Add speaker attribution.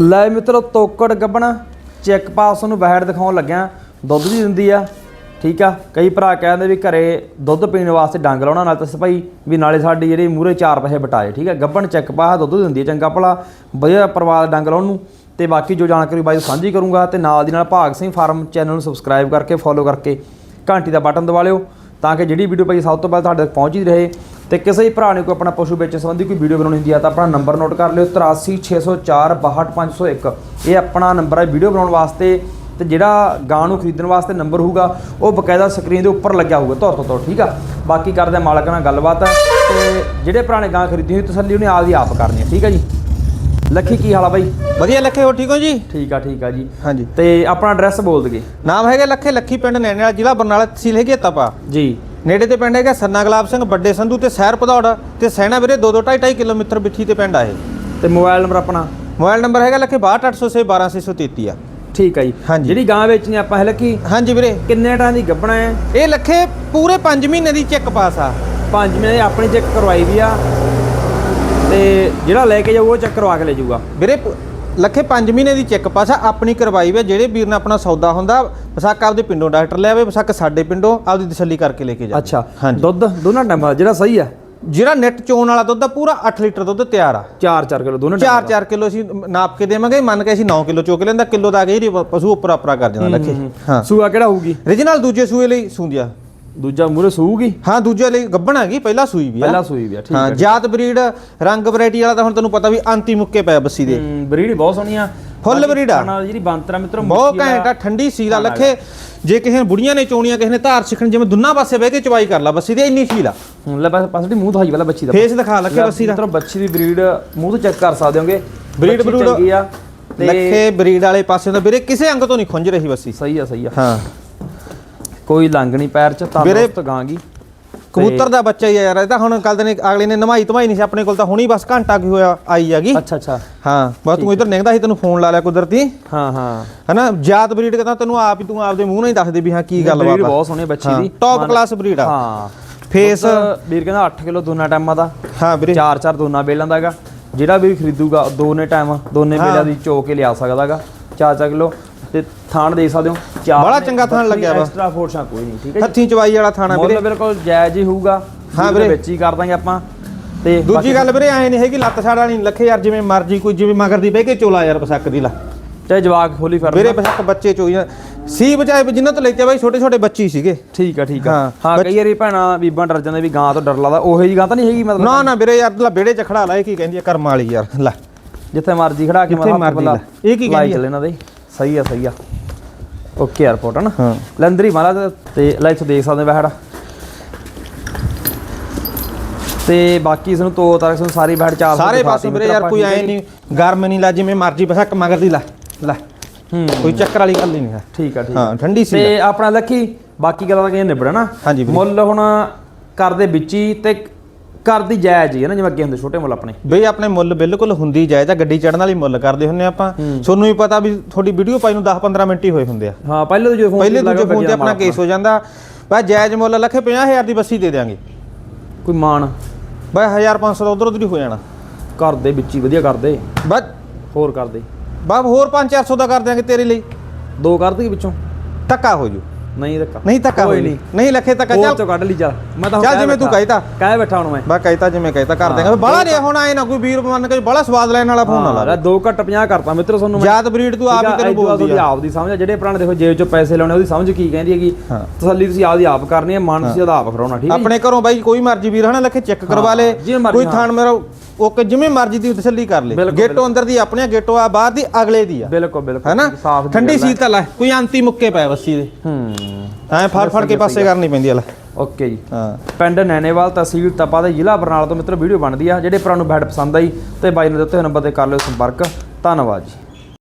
Speaker 1: ਲੈ ਮਿੱਤਰੋ, ਤੋਕੜ ਗੱਬਣਾ। ਚੈੱਕ ਪਾਸ ਨੂੰ ਬੈਠ ਦਿਖਾਉਣ ਲੱਗਿਆ, ਦੁੱਧ ਦੀ ਦਿੰਦੀ ਆ, ਠੀਕ ਆ? ਕਈ ਭਰਾ ਕਹਿੰਦੇ ਵੀ ਘਰੇ ਦੁੱਧ ਪੀਣ ਵਾਸਤੇ ਡੰਗ ਲਾਉਣਾ, ਨਾਲ ਤਾਂ ਭਾਈ ਵੀ ਨਾਲੇ ਸਾਡੀ ਜਿਹੜੇ ਮੂਰੇ ਚਾਰ ਪੈਸੇ ਬਟਾਏ, ਠੀਕ ਆ? ਗੱਬਣ ਚੈੱਕ ਪਾਸ ਦੁੱਧ ਦਿੰਦੀ ਆ, ਚੰਗਾ ਭਲਾ, ਵਧੀਆ ਪਰਿਵਾਰ ਡੰਗ ਲਾਉਣ ਨੂੰ। ਤੇ ਬਾਕੀ ਜੋ ਜਾਣਕਾਰੀ ਬਾਈ ਸਾਂਝੀ ਕਰੂੰਗਾ ਤੇ ਨਾਲ ਦੀ ਨਾਲ ਭਾਗ ਸਿੰਘ ਫਾਰਮ ਚੈਨਲ ਨੂੰ ਸਬਸਕ੍ਰਾਈਬ ਕਰਕੇ ਫੋਲੋ ਕਰਕੇ ਘੰਟੀ ਦਾ ਬਟਨ ਦਬਾ ਲਿਓ, ਤਾਂ ਕਿ ਜਿਹੜੀ ਵੀਡੀਓ ਭਾਈ ਸਭ ਤੋਂ ਪਹਿਲਾਂ ਤੁਹਾਡੇ ਤੱਕ ਪਹੁੰਚੀ ਰਹੇ ਤੇ ਕਿਸੇ ਵੀ ਭਰਾ ਨੇ ਕੋਈ ਆਪਣਾ ਪਸ਼ੂ ਵੇਚਣ ਸੰਬੰਧੀ ਕੋਈ ਵੀਡੀਓ ਬਣਾਉਣੀ ਹੁੰਦੀ ਆ ਤਾਂ ਆਪਣਾ ਨੰਬਰ ਨੋਟ ਕਰ ਲਿਓ 8360462501 ਇਹ ਆਪਣਾ ਨੰਬਰ ਹੈ ਵੀਡੀਓ ਬਣਾਉਣ ਵਾਸਤੇ ਤੇ ਜਿਹੜਾ ਗਾਂ ਨੂੰ ਖਰੀਦਣ ਵਾਸਤੇ ਨੰਬਰ ਹੋਊਗਾ ਉਹ ਬਕਾਇਦਾ ਸਕਰੀਨ ਦੇ ਉੱਪਰ ਲੱਗਿਆ ਹੋਊਗਾ ਧੁਰ ਤੋਂ ਧੁਰ ਠੀਕ ਆ? ਬਾਕੀ ਕਰਦੇ ਮਾਲਕ ਨਾਲ ਗੱਲਬਾਤ ਤੇ ਜਿਹੜੇ ਨੇ ਗਾਂ ਖਰੀਦੀ ਹੋਈ ਤਸੱਲੀ ਉਹਨੇ ਆਪਦੀ ਆਪ ਕਰਨੀ ਹੈ ਠੀਕ ਆ ਜੀ? ਲੱਖੀ ਕੀ ਹਾਲ ਆ ਬਾਈ?
Speaker 2: ਵਧੀਆ ਲੱਖੇ ਹੋ ਠੀਕ ਹੋ ਜੀ?
Speaker 1: ਠੀਕ ਆ ਠੀਕ ਆ ਜੀ।
Speaker 2: ਹਾਂਜੀ।
Speaker 1: ਤੇ ਆਪਣਾ ਐਡਰੈਸ ਬੋਲ ਦਗੇ
Speaker 2: ਨਾਮ ਹੈਗਾ ਲੱਖੇ ਲੱਖੀ ਪਿੰਡ ਨੈਣਿਆ ਜ਼ਿਲ੍ਹਾ ਬਰਨਾਲਾ ਤਹਿਸੀਲ ਹੈਗੀ ਤਪਾ।
Speaker 1: ਜੀ।
Speaker 2: ਨੇੜੇ ਤੇ ਪਿੰਡ ਹੈਗਾ ਸੰਨਾ ਗੁਲਾਬ ਸਿੰਘ ਵੱਡੇ ਸੰਧੂ ਤੇ ਸਹਿਰ ਪਧੌੜ ਤੇ ਸੈਣਾ ਵੀਰੇ 2 2 2.5 ਕਿਲੋਮੀਟਰ ਬਿੱਠੀ ਤੇ ਪਿੰਡ ਆਏ
Speaker 1: ਤੇ ਮੋਬਾਈਲ ਨੰਬਰ ਆਪਣਾ?
Speaker 2: ਮੋਬਾਈਲ ਨੰਬਰ ਹੈਗਾ ਲੱਖੇ 62806 12633 ਆ।
Speaker 1: ਠੀਕ ਆ ਜੀ।
Speaker 2: ਹਾਂਜੀ।
Speaker 1: ਜਿਹੜੀ ਗਾਂ ਵੇਚਣੀ ਆਪਾਂ ਹੈ ਲੱਕੀ
Speaker 2: ਹਾਂਜੀ ਵੀਰੇ।
Speaker 1: ਕਿੰਨੇ ਟਾਂ ਦੀ ਗੱਬਣਾ ਹੈ?
Speaker 2: ਇਹ ਲੱਖੇ ਪੂਰੇ 5 ਮਹੀਨੇ ਦੀ ਚੈੱਕ ਪਾਸ ਆ।
Speaker 1: ਪੰਜ ਮਹੀਨੇ ਦੀ ਆਪਣੀ ਚੈੱਕ ਕਰਵਾਈ ਵੀ ਆ। ਤੇ ਜਿਹੜਾ ਲੈ ਕੇ ਜਾਊ ਉਹ ਚੈੱਕ ਕਰਵਾ ਕੇ ਲੈ ਜਾਊਗਾ।
Speaker 2: ਵੀਰੇ ਲੱਖੇ 5 ਮਹੀਨੇ ਦੀ ਚੈੱਕ ਪਾਸ ਆਪਣੀ ਕਰਵਾਈ ਵੇ ਜਿਹੜੇ ਵੀਰ ਨੇ ਆਪਣਾ ਸੌਦਾ ਹੁੰਦਾ ਵਸਾਕ ਆਪਦੇ ਪਿੰਡੋਂ ਡਾਕਟਰ ਲਿਆਵੇ ਵਸਾਕ ਸਾਡੇ ਪਿੰਡੋਂ ਆਪਦੀ ਤਸੱਲੀ ਕਰਕੇ ਲੈ ਕੇ ਜਾ
Speaker 1: ਅੱਛਾ
Speaker 2: ਹਾਂਜੀ।
Speaker 1: ਦੁੱਧ ਦੋਨਾਂ ਟਾਈਮਾਂ ਦਾ ਜਿਹੜਾ ਸਹੀ ਆ?
Speaker 2: ਜਿਹੜਾ ਨੈਟ ਚੋਣ ਵਾਲਾ ਦੁੱਧ ਆ ਪੂਰਾ 8 ਲੀਟਰ ਦੁੱਧ ਤਿਆਰ ਆ।
Speaker 1: 4-4 ਕਿਲੋ ਦੋਨਾਂ
Speaker 2: 4-4 ਕਿਲੋ ਅਸੀਂ ਨਾਪ ਕੇ ਦੇਵਾਂਗੇ ਮੰਨ ਕੇ ਅਸੀਂ 9 ਕਿਲੋ ਚੋਕ ਲੈਂਦਾ ਕਿਲੋ ਦਾ ਗਈ ਪਸ਼ੂ ਉੱਪਰ ਆਪਰਾ ਕਰ ਜਾਂਦਾ ਲੱਖੇ। ਹਾਂ
Speaker 1: ਸੂਆ ਕਿਹੜਾ ਹੋਊਗੀ?
Speaker 2: ਰੀਜਨਲ ਦੂਜੇ ਸੂਏ ਲਈ ਸੂੰਦਿਆ।
Speaker 1: ਦੂਜਾ ਮੂਰੇ ਸੂਗੀ
Speaker 2: ਹਾਂ ਦੂਜੇ ਲਈ ਗੱਬਣ ਹੈਗੀ ਪਹਿਲਾ ਸੂਈ ਵੀ ਆ।
Speaker 1: ਪਹਿਲਾ ਸੂਈ ਵੀ ਆ ਠੀਕ
Speaker 2: ਹਾਂ
Speaker 1: ਹੈ
Speaker 2: ਜਾਤ ਬਰੀਡ ਰੰਗ ਵੈਰਾਈਟੀ ਵਾਲਾ ਤਾਂ ਹੁਣ ਤੈਨੂੰ ਪਤਾ ਵੀ ਅੰਤੀ ਮੁੱਕੇ ਪਿਆ ਬੱਸੀ ਦੇ।
Speaker 1: ਬਰੀਡ ਬਹੁਤ ਸੋਹਣੀ ਆ
Speaker 2: ਫੁੱਲ
Speaker 1: ਬਾਕੀ
Speaker 2: breed ਆ।
Speaker 1: ਖਾਣਾ ਜਿਹੜੀ ਬੰਤਰਾ ਮਿੱਤਰੋ
Speaker 2: ਬਹੁਤ
Speaker 1: ਮੁੱਠੀ
Speaker 2: ਘੈਂਟ ਆ
Speaker 1: ਵਾਲਾ
Speaker 2: ਠੰਡੀ ਸੀਲ ਲੱਖੇ। ਜੇ ਕਿਸੇ ਨੇ ਬੁੜੀਆਂ ਨੇ ਚੋਣੀਆਂ ਕਿਸੇ ਨੇ ਧਾਰ ਸਿੱਖਣ ਜਿਵੇਂ ਦੁੰਨਾ ਪਾਸੇ ਬਹਿ ਕੇ ਚਵਾਈ ਕਰ ਲਾ ਬੱਸੀ ਦੀ ਇੰਨੀ ਸੀਲ।
Speaker 1: ਹੁਣ ਲੈ ਬਸ ਪਾਸੜੀ ਮੂੰਹ ਦਿਖਾਈ ਵਾਲਾ ਬੱਚੀ ਦਾ।
Speaker 2: ਫੇਸ ਦਿਖਾ ਲੱਖੇ ਬੱਸੀ ਦਾ।
Speaker 1: ਮਿੱਤਰੋ ਬੱਚੀ ਦੀ ਬਰੀਡ ਮੂੰਹ ਤੋਂ ਚੈੱਕ ਕਰ ਸਕਦੇ ਹੋਗੇ।
Speaker 2: Breed ਬਰੂਡ
Speaker 1: ਚੰਗੀ ਆ ਤੇ
Speaker 2: ਲੱਖੇ ਬਰੀਡ ਵਾਲੇ ਪਾਸੇ ਤੋਂ ਵੀਰੇ ਕਿਸੇ ਅੰਗ ਤੋਂ ਨਹੀਂ ਖੁੰਝ ਰਹੀ ਬੱਸੀ।
Speaker 1: ਸਹੀ ਆ ਸਹੀ ਆ।
Speaker 2: ਹਾਂ।
Speaker 1: ਕੋਈ ਲੰਗ ਨਹੀਂ ਪੈਰ ਚ ਤੰਦਰੁਸਤ ਗਾਂਗੀ।
Speaker 2: ਕਬੂਤਰ ਦਾ ਬੱਚਾ ਹੀ ਆ ਯਾਰ ਇਹ ਤਾਂ ਹੁਣ ਕੱਲ ਦਿਨ ਅਗਲੇ ਨੇ ਨਮਾਈ ਧਮਾਈ ਨਹੀਂ ਸੀ ਆਪਣੇ ਕੋਲ ਤਾਂ ਹੁਣੀ ਬਸ ਘੰਟਾ ਕੀ ਹੋਇਆ ਆਈ ਹੈਗੀ।
Speaker 1: ਅੱਛਾ ਅੱਛਾ।
Speaker 2: ਹਾਂ ਬਸ ਤੂੰ ਇੱਧਰ ਨਿਕਦਾ ਸੀ ਤੈਨੂੰ ਫੋਨ ਲਾ ਲਿਆ ਕੁਦਰਤੀ।
Speaker 1: ਹਾਂ ਹਾਂ।
Speaker 2: ਹਨਾ ਜਾਤ ਬਰੀਡ ਕਹਿੰਦਾ ਤੈਨੂੰ ਆਪ ਹੀ ਤੂੰ ਆਪਦੇ ਮੂੰਹ ਨਾਲ ਹੀ ਦੱਸ ਦੇ ਵੀ ਹਾਂ ਕੀ ਗੱਲ ਬਾਤ
Speaker 1: ਬਹੁਤ ਸੋਹਣੀ ਬੱਚੀ ਦੀ।
Speaker 2: ਟੌਪ ਕਲਾਸ ਬਰੀਡ ਆ।
Speaker 1: ਹਾਂ।
Speaker 2: ਫੇਸ
Speaker 1: ਵੀਰ ਕਹਿੰਦਾ 8 ਕਿਲੋ ਦੋਨਾਂ ਟਾਈਮਾਂ ਦਾ।
Speaker 2: ਹਾਂ ਵੀਰੇ।
Speaker 1: ਚਾਰ ਚਾਰ ਦੋਨਾਂ ਬੇਲਾਂ ਦਾ ਹੈਗਾ। ਜਿਹੜਾ ਵੀ ਖਰੀਦੂਗਾ ਦੋਨੇ ਟਾਈਮ ਦੋਨੇ। ਬੇਲਾਂ ਦੀ ਚੋ ਕੇ ਲਿਆ ਸਕਦਾ ਹੈਗਾ ਚਾਰ ਚਾਰ ਕਿਲੋ। ਤੇ ਥਾਣ ਦੇ ਸਕਦੇ ਹੋ। ਚਾਰ
Speaker 2: ਬੜਾ ਚੰਗਾ ਥਾਣ ਲੱਗਿਆ ਵਾ।
Speaker 1: ਐਕਸਟਰਾ ਫੋਰਸਾਂ ਕੋਈ ਨਹੀਂ ਠੀਕ ਹੈ
Speaker 2: ਹੱਥੀਂ ਚਵਾਈ ਵਾਲਾ ਥਾਣਾ
Speaker 1: ਮੁੱਲ
Speaker 2: ਵੀਰੇ।
Speaker 1: ਬਿਲਕੁਲ ਜਾਇਜ਼ ਹੀ ਹੋਊਗਾ।
Speaker 2: ਹਾਂ
Speaker 1: ਵੀਰ। ਵਿੱਚ ਹੀ ਕਰ ਦਾਂਗੇ ਆਪਾਂ। ਤੇ
Speaker 2: ਦੂਜੀ ਗੱਲ ਵੀਰੇ ਐ ਨਹੀਂ ਹੈਗੀ ਲੱਤ ਛਾੜ ਵਾਲੀ ਲੱਖੇ ਯਾਰ ਜਿਵੇਂ ਮਰਜ਼ੀ ਕੋਈ ਜਿਵੇਂ ਮਗਰ ਦੀ ਬਹਿ ਕੇ ਚੋਲਾ ਯਾਰ ਪਸੱਕ ਦੀ ਲਾ।
Speaker 1: ਚਾਹੇ ਜਵਾਕ ਖੋਲੀ ਫਿਰ
Speaker 2: ਵੀਰੇ ਪਸੱਕ ਬੱਚੇ ਚੋਈ ਸੀ ਬਚਾਏ ਜਿਨ੍ਹਾਂ ਤੋਂ ਲੈਤੇ ਬਾਈ ਛੋਟੇ ਛੋਟੇ ਬੱਚੇ ਸੀਗੇ।
Speaker 1: ਠੀਕ ਆ ਠੀਕ ਆ।
Speaker 2: ਹਾਂ,
Speaker 1: ਕਈ ਵਾਰੀ ਭੈਣਾਂ ਬੀਬਾਂ ਡਰ ਜਾਂਦੇ ਵੀ ਗਾਂ ਤੋਂ ਡਰ ਲੱਗਦਾ ਉਹੇ ਜੀ ਗਾਂ ਤਾਂ ਨਹੀਂ ਹੈਗੀ ਮਤਲਬ।
Speaker 2: ਨਾ ਨਾ ਵੀਰੇ ਯਾਰ ਲਾ ਬੇੜੇ ਚ ਖੜਾ ਲਾ ਇਹ ਕੀ ਕਹਿੰਦੀ ਆ ਕਰਮ ਵਾਲੀ ਯਾਰ ਲੈ।
Speaker 1: ਜਿੱਥੇ ਮਰਜ਼ੀ ਖੜਾ ਕੇ
Speaker 2: ਲਾ। ਇਹ ਕੀ ਕਹਿੰਦੀ ਆ?
Speaker 1: ਇਹਨਾਂ ਦੇ। ਸਹੀ ਆ ਸਹੀ ਆ। ਓਕੇ 에어ਪੋਰਟ ਹਨ
Speaker 2: ਹਾਂ।
Speaker 1: ਲੰਦਰੀ ਮਾਲਾ ਤੇ- ਲੈ ਇੱਥੇ ਦੇਖ ਸਕਦੇ ਬਹਿੜ ਤੇ ਬਾਕੀ ਇਸ ਨੂੰ ਤੋ ਤਾਰਕ ਨੂੰ ਸਾਰੀ ਬਹਿੜ ਚਾਰ
Speaker 2: ਸਾਰੇ ਪਾਸੇ ਵੀਰੇ ਯਾਰ ਕੋਈ ਐ? ਨਹੀਂ ਗਰਮ ਨਹੀਂ ਲਾ ਜਿਵੇਂ ਮਰਜ਼ੀ ਪਸੱਕ ਮਗਰ ਦੀ ਲੈ ਲੈ।
Speaker 1: ਹੂੰ।
Speaker 2: ਕੋਈ ਚੱਕਰ ਵਾਲੀ ਗੱਲ ਹੀ ਨਹੀਂ ਹੈ।
Speaker 1: ਠੀਕ ਆ ਠੀਕ
Speaker 2: ਹਾਂ ਠੰਡੀ ਸੀ
Speaker 1: ਤੇ ਆਪਣਾ ਲੱਕੀ ਬਾਕੀ ਗੱਲਾਂ ਦਾ ਕਿਹ ਨਿਬੜਾ ਨਾ।
Speaker 2: ਹਾਂਜੀ ਵੀਰੇ।
Speaker 1: ਮੁੱਲ ਹੁਣ ਕਰਦੇ ਵਿੱਚ ਹੀ ਤੇ ਕਰਦੀ ਜਾਇਜ਼ ਹੀ ਹੈ ਨਾ ਜਿਵੇਂ ਅੱਗੇ ਹੁੰਦੇ ਛੋਟੇ ਮੁੱਲ ਆਪਣੇ।
Speaker 2: ਬਈ ਆਪਣੇ ਮੁੱਲ ਬਿਲਕੁਲ ਹੁੰਦੀ ਜਾਇਜ਼ ਆ ਗੱਡੀ ਚੜਨ ਵਾਲੀ ਮੁੱਲ ਕਰਦੇ ਹੁੰਨੇ ਆਪਾਂ। ਤੁਹਾਨੂੰ ਵੀ ਪਤਾ ਵੀ ਤੁਹਾਡੀ ਵੀਡੀਓ ਪਾਈ ਨੂੰ 10 15 ਮਿੰਟ ਹੀ ਹੋਏ ਹੁੰਦੇ ਆ।
Speaker 1: ਹਾਂ ਪਹਿਲੇ ਤੋਂ ਜੋ ਫੋਨ
Speaker 2: ਪਹਿਲੇ ਦੂਜੇ ਫੋਨ ਤੇ ਆਪਣਾ ਕੇਸ ਹੋ ਜਾਂਦਾ। ਬਸ ਜਾਇਜ਼ ਮੁੱਲ ਲੱਖੇ 50000 ਦੀ ਬੱਸੀ ਦੇ ਦੇਾਂਗੇ
Speaker 1: ਕੋਈ ਮਾਨ
Speaker 2: ਬਈ 1500 ਦਾ ਉਧਰ ਉਧਰ ਹੀ ਹੋ ਜਾਣਾ।
Speaker 1: ਘਰ ਦੇ ਵਿੱਚ ਹੀ ਵਧੀਆ ਕਰਦੇ।
Speaker 2: ਬਸ।
Speaker 1: ਹੋਰ ਕਰਦੇ।
Speaker 2: ਬਸ ਹੋਰ 5-400 ਦਾ ਕਰ ਦਿਆਂਗੇ ਤੇਰੇ ਲਈ।
Speaker 1: ਦੋ ਕਰ ਦਈਏ ਵਿੱਚੋਂ।
Speaker 2: ਧੱਕਾ ਹੋ ਜੂ।
Speaker 1: ਨਹੀਂ ਧੱਕਾ।
Speaker 2: ਨਹੀਂ ਧੱਕਾ
Speaker 1: ਕੋਈ ਨਹੀਂ।
Speaker 2: ਨਹੀਂ। ਲੱਖੇ ਧੱਕਾ ਚੱਲ।
Speaker 1: ਚੋਂ ਕੱਢ ਲਈ ਚੱਲ। ਮੈਂ ਤਾਂ
Speaker 2: ਚੱਲ ਜਿਵੇਂ ਤੂੰ। ਕਹਿਤਾ।
Speaker 1: ਕਹਿ ਬੈਠਾ ਹੁਣ ਮੈਂ।
Speaker 2: ਬਸ ਕਹਿਤਾ ਜਿਵੇਂ ਕਹਿਤਾ ਕਰ ਦੇਗਾ। ਬੜਾ ਨਹੀਂ ਹੁਣ ਆਏ ਨਾ ਕੋਈ ਵੀਰ ਮੰਨ ਕੇ ਬੜਾ ਸਵਾਦ ਲੈਣ ਵਾਲਾ ਫੋਨ ਨਾ ਲਾ।
Speaker 1: ਹਾਂ ਦੋ ਘੱਟ 50 ਕਰਤਾ ਮਿੱਤਰੋ ਤੁਹਾਨੂੰ
Speaker 2: ਜਾਤ ਬਰੀਡ ਤੂੰ ਆਪ ਹੀ ਤੈਨੂੰ ਬੋਲਦੀ ਆ।
Speaker 1: ਆਪ ਦੀ ਸਮਝ ਜਿਹੜੇ ਪੁਰਾਣੇ ਦੇਖੋ ਜੇਬ ਚੋਂ ਪੈਸੇ ਲਾਉਣੇ ਉਹਦੀ ਸਮਝ ਕੀ ਕਹਿੰਦੀ ਹੈਗੀ। ਤਸੱਲੀ ਤੁਸੀਂ ਆਪਦੀ ਆਪ ਕਰਨੀ ਹੈ ਮਨ ਤੁਸੀਂ ਆਪ ਕਰਾਉਣਾ ਠੀਕ ਹੈ?
Speaker 2: ਆਪਣੇ ਘਰੋਂ ਬਾਈ ਕੋਈ ਮਰਜ਼ੀ ਵੀਰ ਹਨਾ ਲੱਖੇ ਚੈੱਕ ਕਰਵਾ ਲੇ। ਕੋਈ। ਥਾਣ ਮੇਰਾ ਓਕੇ ਜਿਵੇਂ ਮਰਜ਼ੀ ਦੀ ਤਸੱਲੀ ਕਰ ਲੇ। ਗੇਟੋ ਅੰਦਰ ਦੀ ਆਪਣੀਆਂ ਗੇਟੋ ਆ ਬਾਹਰ ਦੀ ਅਗਲੇ ਦੀ ਆ।
Speaker 1: ਬਿਲਕੁਲ ਬਿਲਕੁਲ।
Speaker 2: ਹੈਨਾ?
Speaker 1: ਦੀ
Speaker 2: ਠੰਡੀ
Speaker 1: ਗੱਲ ਹੈ।
Speaker 2: ਸੀਲ ਤਾਂ ਲੈ। ਕੋਈ ਅੰਤੀ ਮੁੱਕੇ ਪਏ ਬੱਸੀ ਦੇ।
Speaker 1: ਹੂੰ।
Speaker 2: ਐ ਫੜ ਫੜ ਕੇ ਪਾਸੇ ਕਰਨੀ ਪੈਂਦੀ ਆ ਲੈ।
Speaker 1: ਓਕੇ ਜੀ।
Speaker 2: ਹਾਂ।
Speaker 1: ਪਿੰਡ ਨੈਣੇਵਾਲ ਤਹਿਸੀਲ ਤਪਾ ਦੇ ਜ਼ਿਲ੍ਹਾ ਬਰਨਾਲਾ ਤੋਂ ਮਿੱਤਰੋ ਵੀਡੀਓ ਬਣਦੀ ਆ ਜਿਹੜੇ ਭਰਾ ਨੂੰ ਬੈਡ ਪਸੰਦ ਆਈ ਤੇ ਬਾਈ ਨੇ ਦਿੱਤੇ ਨੰਬਰ ਤੇ ਕਰ ਲਿਓ ਸੰਪਰਕ। ਧੰਨਵਾਦ ਜੀ।